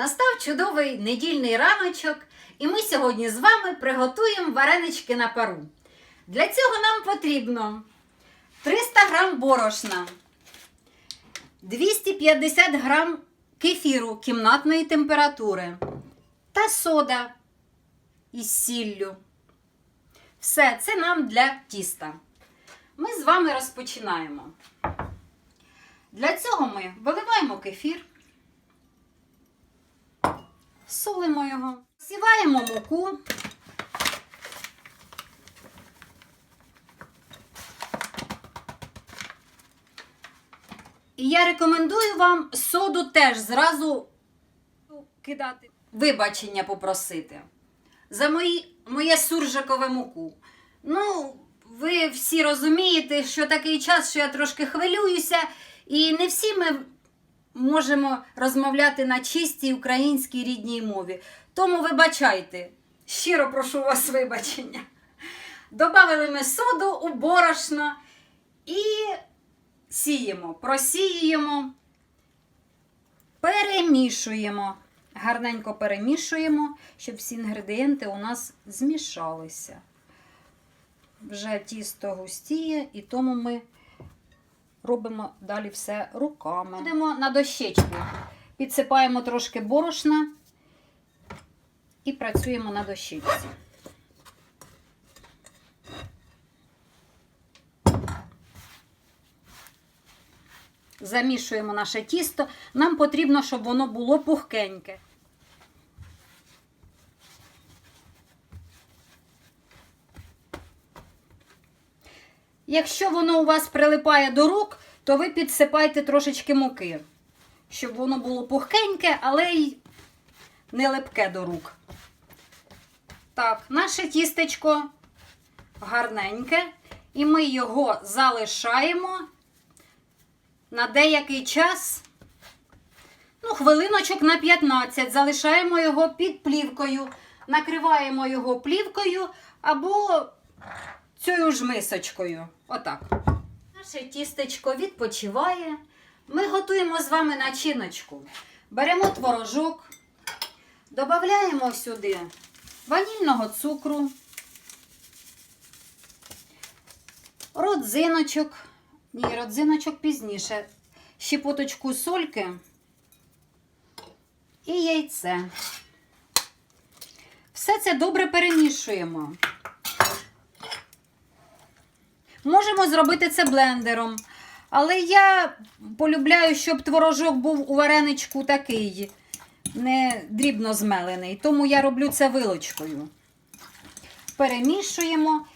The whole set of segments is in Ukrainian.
Настав чудовий недільний раночок, і ми сьогодні з вами приготуємо варенички на пару. Для цього нам потрібно 300 грам борошна, 250 грам кефіру кімнатної температури та сода із сіллю. Все це нам для тіста. Ми з вами розпочинаємо. Для цього ми виливаємо кефір. Солимо його, сіваємо муку. І я рекомендую вам соду теж зразу кидати. Вибачення попросити за мої, моє суржикове муку. Ну, ви всі розумієте, що такий час, що я трошки хвилююся, і не всі ми можемо розмовляти на чистій українській рідній мові. Тому вибачайте, щиро прошу вас вибачення. Добавили ми соду у борошно і сіємо, просіюємо, перемішуємо. Гарненько перемішуємо, щоб всі інгредієнти у нас змішалися. Вже тісто густіє, і тому ми робимо далі все руками. Йдемо на дощечку. Підсипаємо трошки борошна і працюємо на дощечці. Замішуємо наше тісто. Нам потрібно, щоб воно було пухкеньке. Якщо воно у вас прилипає до рук, то ви підсипайте трошечки муки, щоб воно було пухкеньке, але й не липке до рук. Так, наше тістечко гарненьке, і ми його залишаємо на деякий час, ну, хвилиночок на 15. Залишаємо його під плівкою, накриваємо його плівкою або цією ж мисочкою. Отак. Наше тістечко відпочиває. Ми готуємо з вами начиночку. Беремо творожок, додаємо сюди ванільного цукру, родзиночок. Ні, родзиночок пізніше. Щепоточку сольки і яйце. Все це добре перемішуємо. Можемо зробити це блендером. Але я полюбляю, щоб творожок був у вареничку такий, не дрібно змелений. Тому я роблю це вилочкою. Перемішуємо.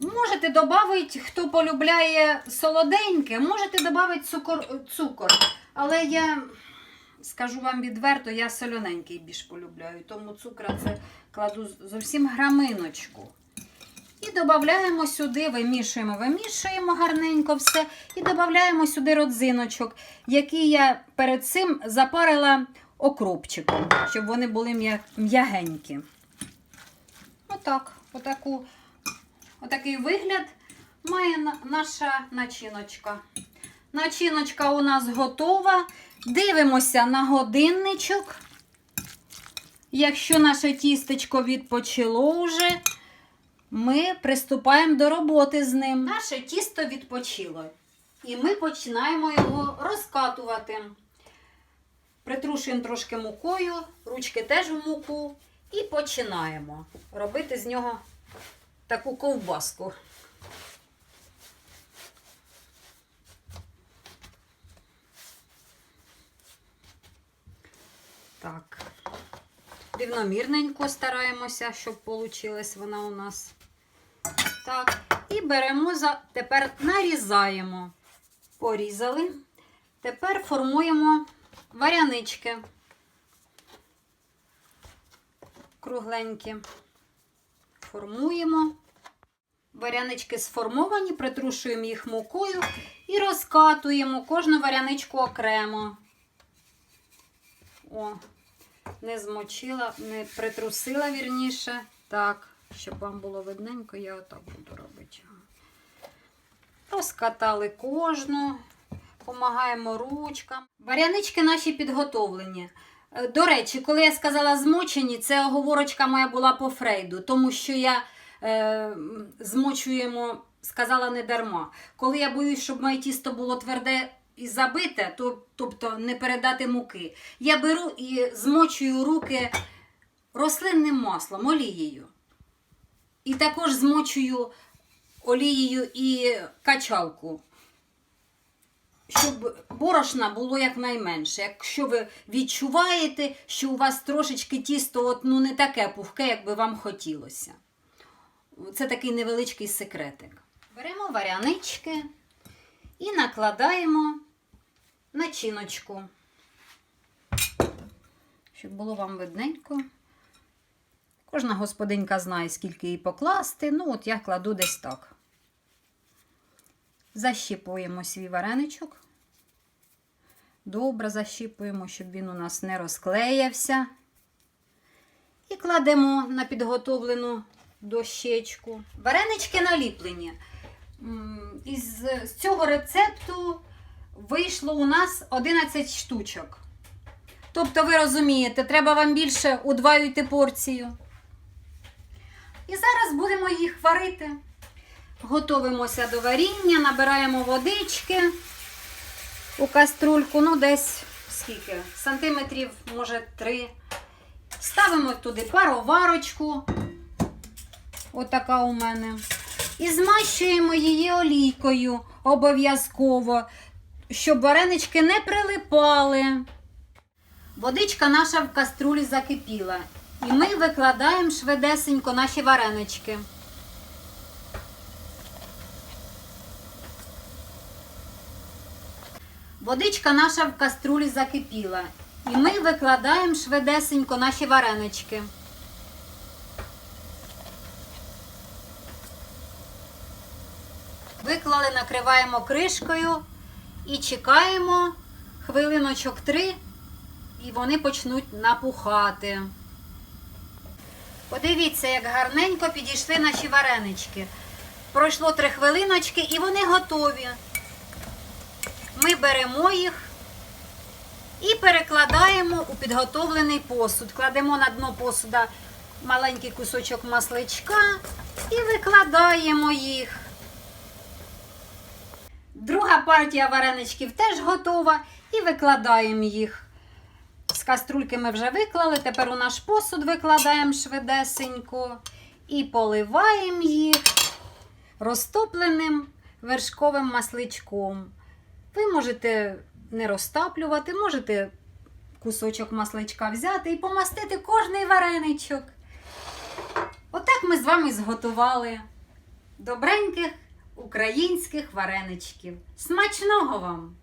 Можете додати, хто полюбляє солоденьке, можете додати цукор, цукор. Але я скажу вам відверто, я солоненький більш полюбляю. Тому цукра це кладу зовсім граминочку. І додаємо сюди, вимішуємо, вимішуємо гарненько все. І додаємо сюди родзиночок, які я перед цим запарила окропчиком, щоб вони були м'ягенькі. Отак, отаку, отакий вигляд має наша начиночка. Начиночка у нас готова. Дивимося на годинничок. Якщо наше тістечко відпочило вже, ми приступаємо до роботи з ним. Наше тісто відпочило. І ми починаємо його розкатувати. Притрушуємо трошки мукою, ручки теж в муку. І починаємо робити з нього таку ковбаску. Так. Рівномірненько стараємося, щоб вийшла вона у нас. Так, і беремо за. Тепер нарізаємо. Порізали. Тепер формуємо варянички. Кругленькі. Формуємо. Варянички сформовані, притрушуємо їх мукою і розкатуємо кожну варяничку окремо. О, не змочила, не притрусила вірніше. Так, щоб вам було видненько, я отак буду робити. Розкатали кожну, помагаємо ручкам. Варянички наші підготовлені. Е, До речі, коли я сказала змочені, це оговорочка моя була по Фрейду, тому що я е, змочуємо, сказала не дарма. Коли я боюсь, щоб моє тісто було тверде і забите, то, тобто не передати муки, я беру і змочую руки рослинним маслом, олією. І також змочую олією і качалку щоб борошна було якнайменше. Якщо ви відчуваєте, що у вас трошечки тісто от, ну, не таке пухке, як би вам хотілося. Це такий невеличкий секретик. Беремо варянички і накладаємо начиночку, щоб було вам видненько. Кожна господинька знає, скільки її покласти. Ну, от я кладу десь так. Защіпуємо свій вареничок. Добре защіпуємо, щоб він у нас не розклеявся. І кладемо на підготовлену дощечку. Варенички наліплені. Із з цього рецепту вийшло у нас 11 штучок. Тобто, ви розумієте, треба вам більше удваюйте порцію. І зараз будемо їх варити. Готовимося до варіння, набираємо водички у каструльку, ну десь скільки? Сантиметрів, може, три. Ставимо туди пароварочку. Отака у мене. І змащуємо її олійкою обов'язково, щоб варенички не прилипали. Водичка наша в каструлі закипіла. І ми викладаємо швидесенько наші варенички. Водичка наша в каструлі закипіла. І ми викладаємо швидесенько наші варенички. Виклали, накриваємо кришкою і чекаємо хвилиночок три, і вони почнуть напухати. Подивіться, як гарненько підійшли наші варенички. Пройшло три хвилиночки і вони готові. Ми беремо їх і перекладаємо у підготовлений посуд. Кладемо на дно посуда маленький кусочок масличка і викладаємо їх. Друга партія вареничків теж готова і викладаємо їх. З каструльки ми вже виклали, тепер у наш посуд викладаємо швидесенько і поливаємо їх розтопленим вершковим масличком. Ви можете не розтаплювати, можете кусочок масличка взяти і помастити кожний вареничок. Отак ми з вами зготували добреньких українських вареничків. Смачного вам!